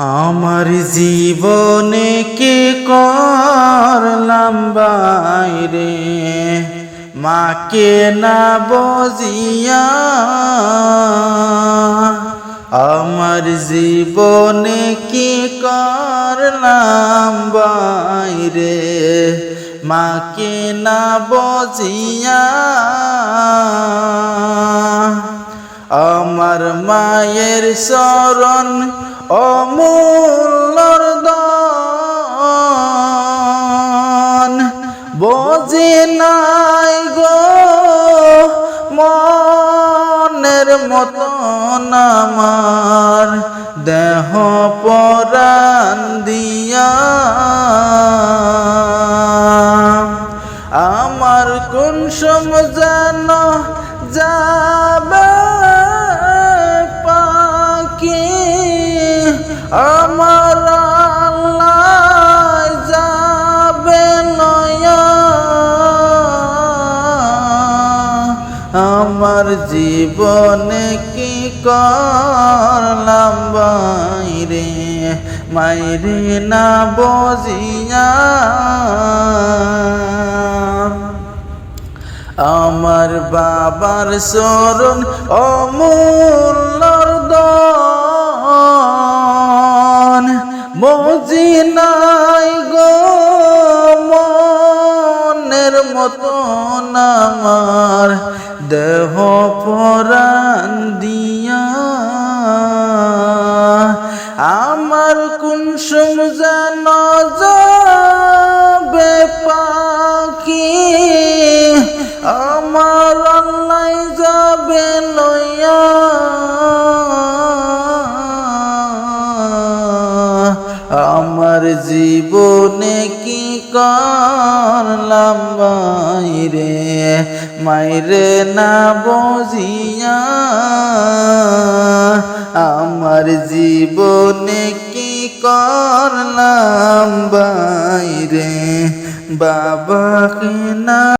আমার জীবনে কে করলাম বাইরে? মাকে না বজিয়া আমার জীবনে কি করলাম বাইরে? মাকে না বজিয়া আমার মায়ের শরণ অমূল্যর দান। বোঝে নাই গো মনের মতন আমার। দেহ পরাণ দিয়া। আমার কোন সমজান যাবে আমার আল্লাহ যাবে নয়া। আমার জীবনে কি করলাম বাইরে? মাইরে না বজিয়া আমার বাবার শরণ অমূল্যর দন মতন আমার, দেহ পরাণ দিয়া। আমার কুনসুম যেন যাবে পাখি, আমার আল্লাহ যাবে লইয়া। আমার জীবনে কি করলাম বাইরে মাইরে না বজিয়া আমার জীবনে কি করলাম বাইরে বাবাকে না